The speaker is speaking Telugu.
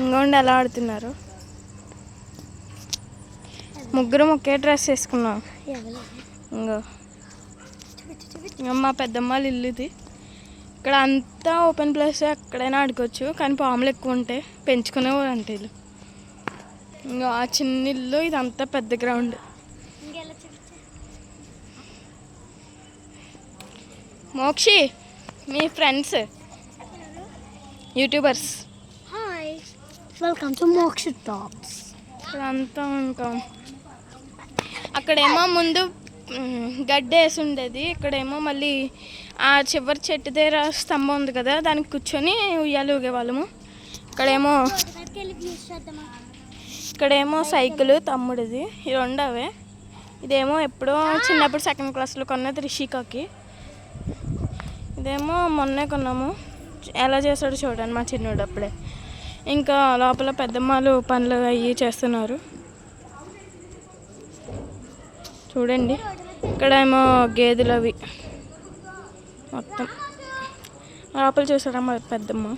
ఇంకోండి ఎలా ఆడుతున్నారు? ముగ్గురం ఒకే డ్రెస్ వేసుకున్నాం. ఇంకో ఇంకో మా పెద్దమ్మ వాళ్ళ ఇల్లు ఇది. ఇక్కడ అంతా ఓపెన్ ప్లేస్ ఎక్కడైనా ఆడుకోవచ్చు కానీ పాములు ఎక్కువ ఉంటాయి పెంచుకునేవారు అంటే ఇల్లు ఇంకా ఆ చిన్న ఇల్లు ఇదంతా పెద్ద ground. Mokshi me friends YouTubers. Welcome to Moksha tops ఇదంతా ఇంకా అక్కడేమో ముందు మ్, గడ్డి వేసి ఉండేది. ఇక్కడేమో మళ్ళీ ఆ చివరి చెట్టు దగ్గర స్తంభం ఉంది కదా దానికి కూర్చొని ఉయ్యాలు ఊగేవాళ్ళము. ఇక్కడేమో ఇక్కడేమో సైకిల్ తమ్ముడిది. ఈ రెండు అవే. ఇదేమో ఎప్పుడో చిన్నప్పుడు సెకండ్ క్లాస్లో కొన్నది రిషికాకి. ఇదేమో మొన్నే కొన్నాము. ఎలా చేస్తాడో చూడండి మా చిన్నోడు అప్పుడే. ఇంకా లోపల పెద్దమ్మలు పనులు అవి చేస్తున్నారు. చూడండి ఇక్కడేమో గేదెలు అవి. మొత్తం. లోపల చూసారా మా పెద్దమ్మ?